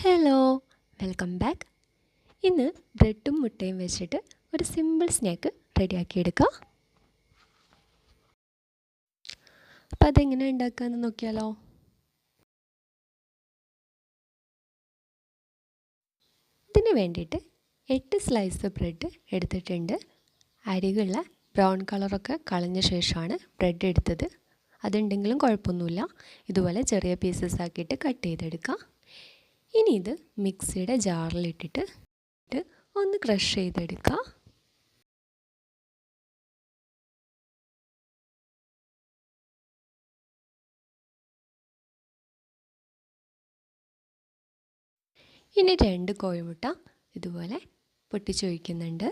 Hello welcome back ഇന്ന് ബ്രെഡും മുട്ടയും വെച്ചിട്ട് ഒരു സിമ്പിൾ സ്നാക്ക് റെഡിയാക്കിയെടുക്കാം. അപ്പോൾ അതെങ്ങനെ ഉണ്ടാക്കാമെന്ന് നോക്കിയാലോ? ഇതിന് വേണ്ടിയിട്ട് എട്ട് സ്ലൈസ് ബ്രെഡ് എടുത്തിട്ടുണ്ട്. അരികുള്ള ബ്രൗൺ കളറൊക്കെ കളഞ്ഞ ശേഷമാണ് ബ്രെഡ് എടുത്തത്. അതുണ്ടെങ്കിലും കുഴപ്പമൊന്നുമില്ല. ഇതുപോലെ ചെറിയ പീസസ് ആക്കിയിട്ട് കട്ട് ചെയ്തെടുക്കാം. ഇനി ഇത് മിക്സിയുടെ ജാറിലിട്ടിട്ട് ഒന്ന് ക്രഷ് ചെയ്തെടുക്കാം. ഇനി രണ്ട് കോഴിമുട്ട ഇതുപോലെ പൊട്ടിച്ചൊഴിക്കുന്നുണ്ട്.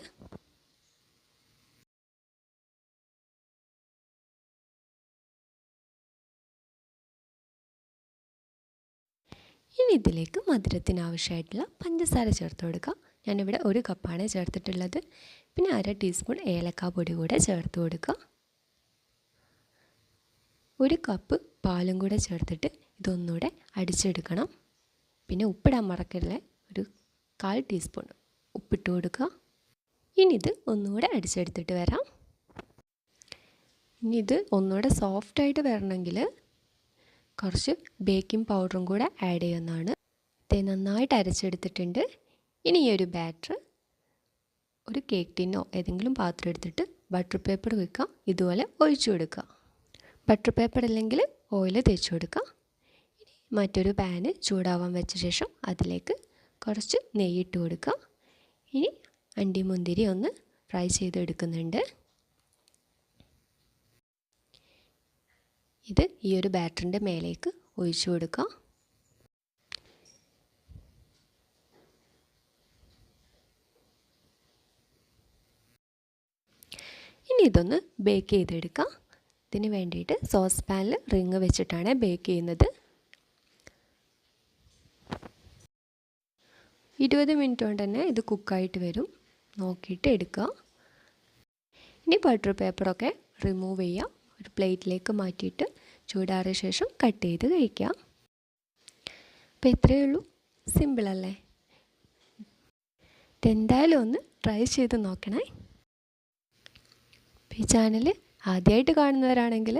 ഇനി ഇതിലേക്ക് മധുരത്തിന് ആവശ്യമായിട്ടുള്ള പഞ്ചസാര ചേർത്ത് കൊടുക്കാം. ഞാനിവിടെ ഒരു കപ്പാണ് ചേർത്തിട്ടുള്ളത്. പിന്നെ അര ടീസ്പൂൺ ഏലക്കാ പൊടി കൂടെ ചേർത്ത് കൊടുക്കുക ഒരു കപ്പ് പാലും കൂടെ ചേർത്തിട്ട് ഇതൊന്നുകൂടെ അടിച്ചെടുക്കണം. പിന്നെ ഉപ്പിടാൻ മറക്കരുത്. ഒരു കാൽ ടീസ്പൂൺ ഉപ്പിട്ട് കൊടുക്കുക. ഇനി ഇത് ഒന്നുകൂടെ അടിച്ചെടുത്തിട്ട് വരാം. ഇനി ഇത് ഒന്നുകൂടെ സോഫ്റ്റായിട്ട് വരണമെങ്കിൽ കുറച്ച് ബേക്കിംഗ് പൗഡറും കൂടെ ആഡ് ചെയ്യുന്നതാണ്. ഇത് നന്നായിട്ട് അരച്ചെടുത്തിട്ടുണ്ട്. ഇനി ഈ ഒരു ബാറ്റർ ഒരു കേക്ക് ടിന്നോ ഏതെങ്കിലും പാത്രം എടുത്തിട്ട് ബട്ടർ പേപ്പർ വെക്കാം. ഇതുപോലെ ഒഴിച്ചു കൊടുക്കുക. ബട്ടർ പേപ്പർ അല്ലെങ്കിൽ ഓയിൽ തേച്ച് കൊടുക്കുക. ഇനി മറ്റൊരു പാന് ചൂടാവാൻ വെച്ച ശേഷം അതിലേക്ക് കുറച്ച് നെയ്യിട്ട് കൊടുക്കുക. ഇനി അണ്ടി മുന്തിരി ഒന്ന് ഫ്രൈ ചെയ്തെടുക്കുന്നുണ്ട്. ഇത് ഈ ഒരു ബാറ്ററിന്റെ മേലേക്ക് ഒഴിച്ചു കൊടുക്കുക. ഇനി ഇതൊന്ന് ബേക്ക് ചെയ്തെടുക്കാം. ഇതിന് വേണ്ടിയിട്ട് സോസ് പാനിൽ റിങ് വെച്ചിട്ടാണ് ബേക്ക് ചെയ്യുന്നത്. ഇരുപത് മിനിറ്റ് കൊണ്ട് തന്നെ ഇത് കുക്കായിട്ട് വരും. നോക്കിയിട്ട് എടുക്കുക. ഇനി ബട്ടർ പേപ്പറൊക്കെ റിമൂവ് ചെയ്യുക. ഒരു പ്ലേറ്റിലേക്ക് മാറ്റിയിട്ട് ചൂടാറിയ ശേഷം കട്ട് ചെയ്ത് കഴിക്കുക അപ്പോൾ ഇത്രയേ ഉള്ളൂ. സിമ്പിളല്ലേ എന്തായാലും ഒന്ന് ട്രൈ ചെയ്ത് നോക്കണേ. ഈ ചാനൽ ആദ്യമായിട്ട് കാണുന്നവരാണെങ്കിൽ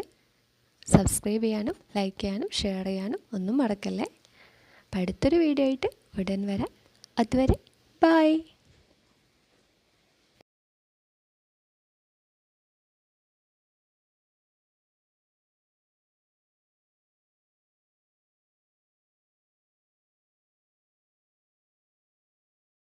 സബ്സ്ക്രൈബ് ചെയ്യാനും ലൈക്ക് ചെയ്യാനും ഷെയർ ചെയ്യാനും ഒന്നും മറക്കല്ലേ? അപ്പം അടുത്തൊരു വീഡിയോ ആയിട്ട് ഉടൻ വരാം. അതുവരെ ബൈ